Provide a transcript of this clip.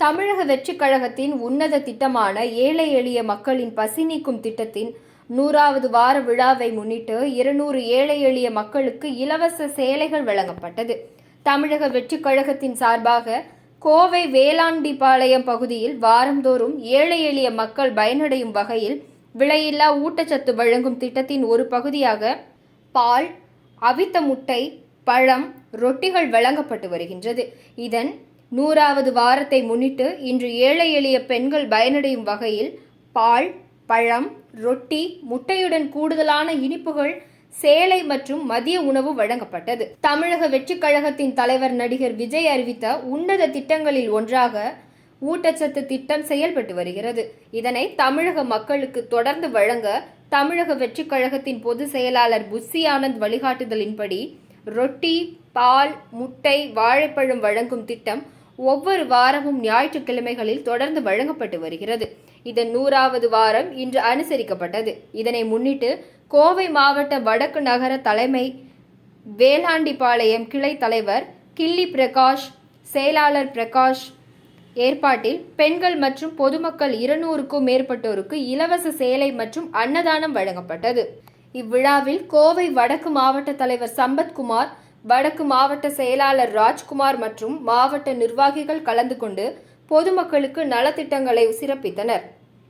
வெற்றிக் கழகத்தின் உன்னத திட்டமான ஏழை எளிய மக்களின் பசி நீக்கும் திட்டத்தின் நூறாவது வார விழாவை முன்னிட்டு இருநூறு ஏழை எளிய மக்களுக்கு இலவச சேலைகள் வழங்கப்பட்டது. தமிழக வெற்றிக் கழகத்தின் சார்பாக கோவை வேளாண்டிபாளையம் பகுதியில் வாரந்தோறும் ஏழை எளிய மக்கள் பயனடையும் வகையில் விலையில்லா ஊட்டச்சத்து வழங்கும் திட்டத்தின் ஒரு பகுதியாக பால் அவித்த முட்டை பழம் ரொட்டிகள் வழங்கப்பட்டு வருகின்றது. இதன் நூறாவது வாரத்தை முன்னிட்டு இன்று ஏழை எளிய பெண்கள் பயனடையும் வகையில் பால் பழம் ரொட்டி முட்டையுடன் கூடுதலான இனிப்புகள் சேலை மற்றும் மதிய உணவு வழங்கப்பட்டது. தமிழக வெற்றிக் கழகத்தின் தலைவர் நடிகர் விஜய் அறிவித்த உன்னத திட்டங்களில் ஒன்றாக ஊட்டச்சத்து திட்டம் செயல்பட்டு வருகிறது. இதனை தமிழக மக்களுக்கு தொடர்ந்து வழங்க தமிழக வெற்றிக் கழகத்தின் பொதுச் செயலாளர் புஸ்ஸி ஆனந்த் வழிகாட்டுதலின்படி ரொட்டி பால் முட்டை வாழைப்பழம் வழங்கும் திட்டம் ஒவ்வொரு வாரமும் ஞாயிற்றுக்கிழமைகளில் தொடர்ந்து வழங்கப்பட்டு வருகிறது. இதன் நூறாவது வாரம் இன்று அனுசரிக்கப்பட்டது. இதனை முன்னிட்டு கோவை மாவட்ட வடக்கு நகர தலைமை வேளாண்டிபாளையம் கிளை தலைவர் கிள்ளி பிரகாஷ் செயலாளர் பிரகாஷ் ஏற்பாட்டில் பெண்கள் மற்றும் பொதுமக்கள் இருநூறுக்கும் மேற்பட்டோருக்கு இலவச சேலை மற்றும் அன்னதானம் வழங்கப்பட்டது. இவ்விழாவில் கோவை வடக்கு மாவட்ட தலைவர் சம்பத்குமார் வடக்கு மாவட்ட செயலாளர் ராஜ்குமார் மற்றும் மாவட்ட நிர்வாகிகள் கலந்து கொண்டு பொதுமக்களுக்கு நலத்திட்டங்களை சிறப்பித்தனர்.